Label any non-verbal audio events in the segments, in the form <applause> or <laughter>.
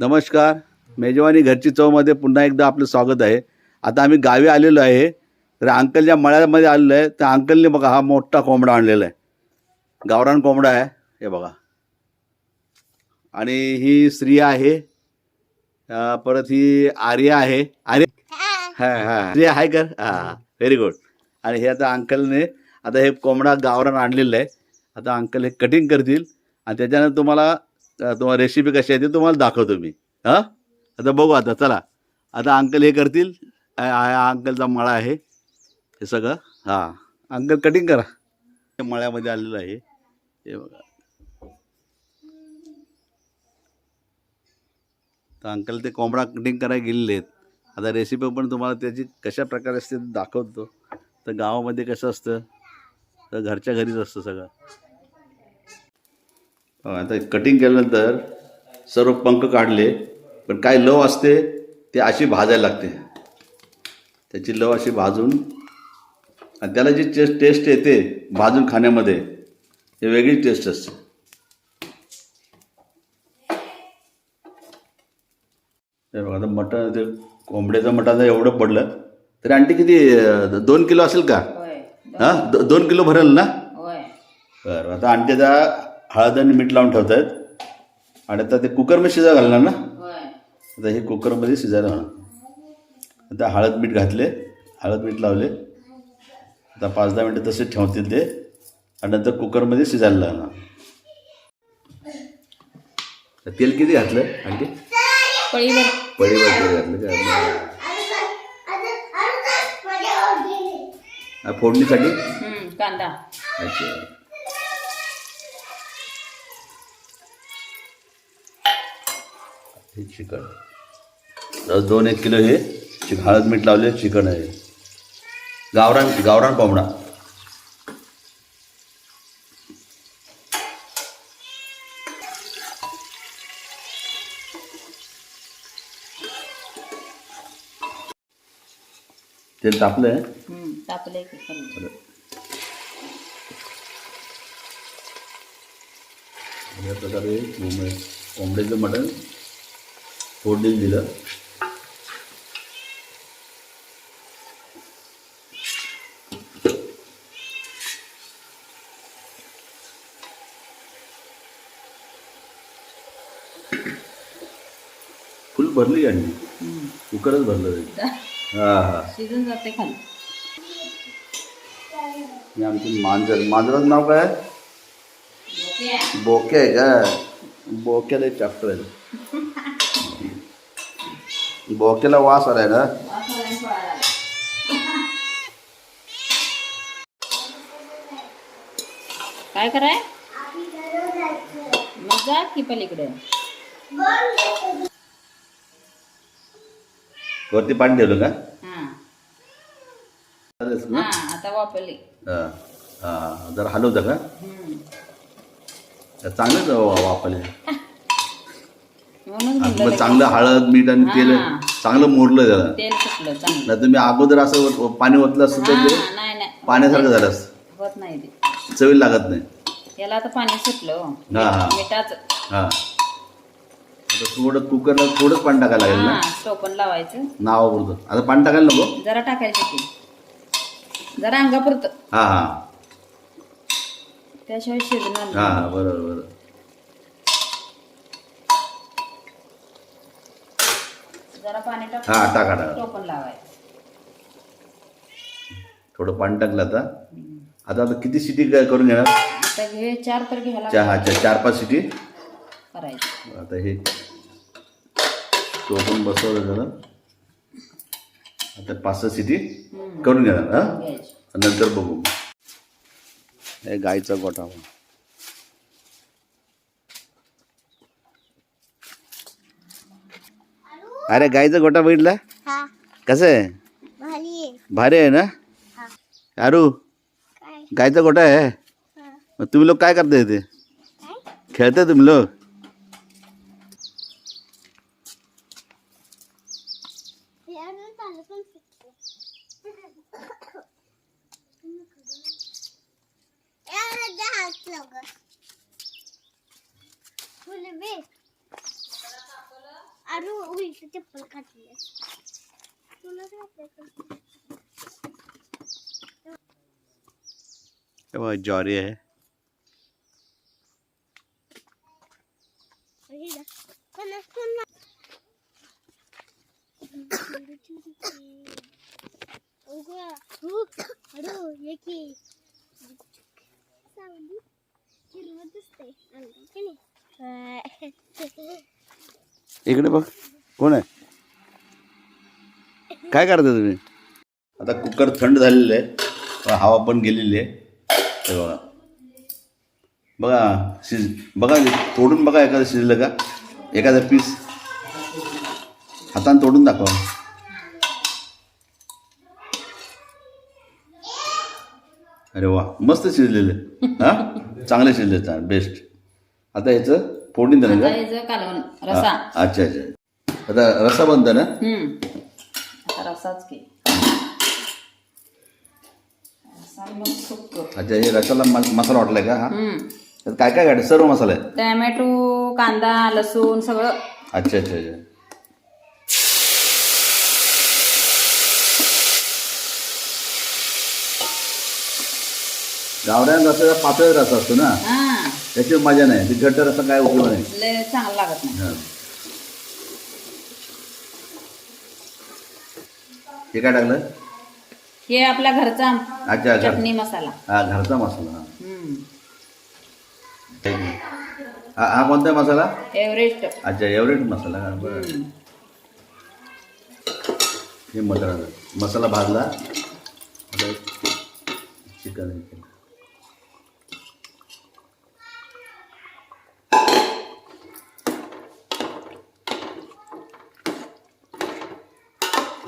नमस्कार. मेजवानी घरची चवमध्ये पुन्हा एकदा आपलं स्वागत आहे. आता आम्ही गावी आलेलो आहे. तर अंकलच्या मळ्यामध्ये आलेलो आहे त्या अंकलने बघा हा मोठा कोंबडा आणलेला आहे. गावरान कोंबडा आहे. हे बघा. आणि ही स्त्रिया आहे. परत ही आर्या आहे. आर्या? हा हा. स्त्रिया कर हा व्हेरी गुड आणि हे आता अंकलने आता हे कोंबडा गावरान आणलेलं आहे. आता अंकल हे कटिंग करतील. आणि त्याच्यानंतर तुम्हाला तुम्हाला रेसिपी कशी आहे ते तुम्हाला दाखवतो मी. हां? आता बघू आता चला. आता अंकल हे करतील. हा अंकलचा मळा आहे. हे सगळं. हां. अंकल कटिंग करा. हे मळ्यामध्ये आलेलं आहे. हे बघा. तर अंकल ते कोंबडा कटिंग करायला गेलेले आहेत. आता रेसिपी पण तुम्हाला त्याची कशा प्रकारे असते दाखवतो. तर गावामध्ये कसं असतं? तर घरच्या घरीच असतं सगळं. आता कटिंग केल्यानंतर सर्व पंख काढले पण काय लव असते ते अशी भाजायला लागते. त्याची लव अशी भाजून आणि त्याला जी टेस्ट टेस्ट येते भाजून खाण्यामध्ये ते वेगळी टेस्ट असते. हे बघा आता मटण ते कोंबड्याचं मटण एवढं पडलं तरी आणखी किती दोन किलो असेल का? हां? दो- दोन किलो भरेल ना? बरं आता आणखी आता हळद आणि मीठ लावून ठेवत आहेत आणि आता ते कुकरमध्ये शिजा घालणार ना? होय. आता हे कुकरमध्ये शिजायला होणार आता हळद मीठ घातले हळद मीठ लावले. आता पाच दहा मिनटं तसे ठेवतील ते. आणि नंतर कुकरमध्ये शिजायला लागणार. तर तेल किती घातलं आणखी? पळीवर. घातलं फोडणीसाठी? कांदा. अच्छा. हे चिकन. दोन एक किलो हे चिक हळद मीठ लावले चिकन आहे. गावरान गावरान कोंबडा तेल तापलंय? खाली. अशा प्रकारे कोंबडे कोंबड्याचं मटण फोडणी दिलं. फुल भरली अंडी हम्म. कुकरच भरलं. हा हा. शिजून जाते खाली. हे आमची मांजर. मांजराचं नाव काय? बोके. आहे का बोक्याला एक चॅप्टर आहे बोक्याला वास आलाय ना काय कराय मग जा की पलीकडे. वरती पाणी ठेवलं का? हा. चालेल ना? हा आता वापरली. हा हा जरा हलवतं का? हम्म. चांगलंच वा- वापरले. <laughs> म्हणून चांगलं हळद मीठ आणि तेल. चांगलं मोरलं त्याला तेल सुटलं चांगलं. नाही तुम्ही अगोदर असं पाणी ओतलं असतं तर ते हा नाही नाही. पाण्यासारखं झालं असतं. होत नाही ते. चवीला लागत नाही. याला आता पाणी सुटलं हो. हा, हा. मिठाचं. हा. आता थोडं कुकरला थोडंच पाणी टाकायला लागेल ना? हा टोपण लावायचं. नावापुरतं आता पाणी टाकायला नको? जरा टाकायचं की. जरा अंगापुरतं. हा हा. त्याशिवाय शिजणार हा. हा बरोबर बरोबर. जरा पाणी हा टाका टाका. टोपण लावायचं. थोडं पाणी टाकलं आता. आता आता किती सिटी करून घेणार? आता घे चार तर घ्यायला चार हा पाच सिटी? करायचं. आता हे तो पण बसवलं झालं आता पाच सहा सिटी हम्म. करून घेणार हा? घ्यायचं. नंतर बघू. हे गाईचा गोठा. अरे गाईचा गोठा बघितला? कसं आहे? भारी आहे. ना? अरू गाईचा गोठा आहे. हा. मग तुम्ही लोक काय करता इथे? काय? खेळताय तुम्ही लोक <coughs> पण शकते यार हात लाव गं. फुले बे अरे उलट चप्पल घातली तुला हे। ज्वारी आहे इकडे बघ. कोण आहे? काय करता तुम्ही? आता कुकर थंड झालेलं आहे. हवा पण गेलेली आहे. हे बघा. बघा शिज बघा तोडून बघा एखादं शिजलं का? एखादा पीस. हाताने तोडून दाखवा. अरे वा मस्त शिजलेलं हां? चांगलं शिजलं बेस्ट आता ह्याचं फोडणी देणं आता का याचं कालवण रसा. हा, अच्छा अच्छा. आता रस्सा बनतं ना? हम्म. आता रसाच की. रसा मग सुक्क अच्छा हे रशाला म- मसाला वाटलाय का? हा? हम्म. त्यात काय काय काढ सर्व मसाला आहे? टॅमॅटो कांदा लसूण सगळं. अच्छा अच्छा अच्छा. गावऱ्यान रसाचा पातळ रसा असतो ना? हा. त्याची मजा नाही. ती घट्ट रसा काय उपयोग नाही. लय चांगलं लागत नाही. हा. हे काय टाकलं? हे आपल्या घरचा अच्छा घर. चटणी मसाला. हा घरचा मसाला हा. हम्म. हा हा कोणता मसाला? एव्हरेस्ट. अच्छा एवरेट मसाला का बरं. हम्म. हे मसाला मसाला भाजला. चिकन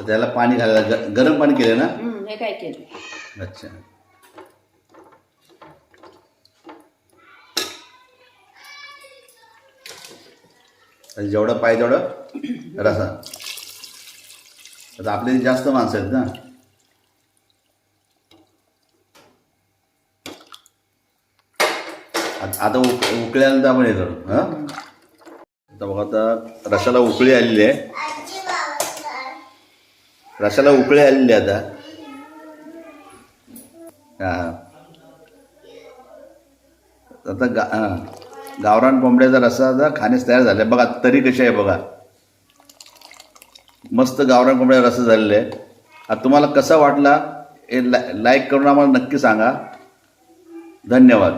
त्याला पाणी घालायला ग- गरम पाणी केलं ना? हम्म, हे काय केलं? अच्छा. आणि जेवढं पाहिजे तेवढं रसा. आता आपले जास्त माणसं आहेत ना? आत- आता उक उकळल्यानंतर आपण हे? करू हां आता बघा आता रसाला उकळी आलेली आहे. रसाला उकळी आलेली आता. हां. आता गा हां. गावरान कोंबड्याचा रस्सा आता खाण्यास तयार झाला आहे बघा तरी कशी आहे बघा. मस्त गावरान कोंबड्याचा रस्सा झालेला आहे. आता तुम्हाला कसा वाटला हे ला लाईक करून आम्हाला नक्की सांगा. धन्यवाद.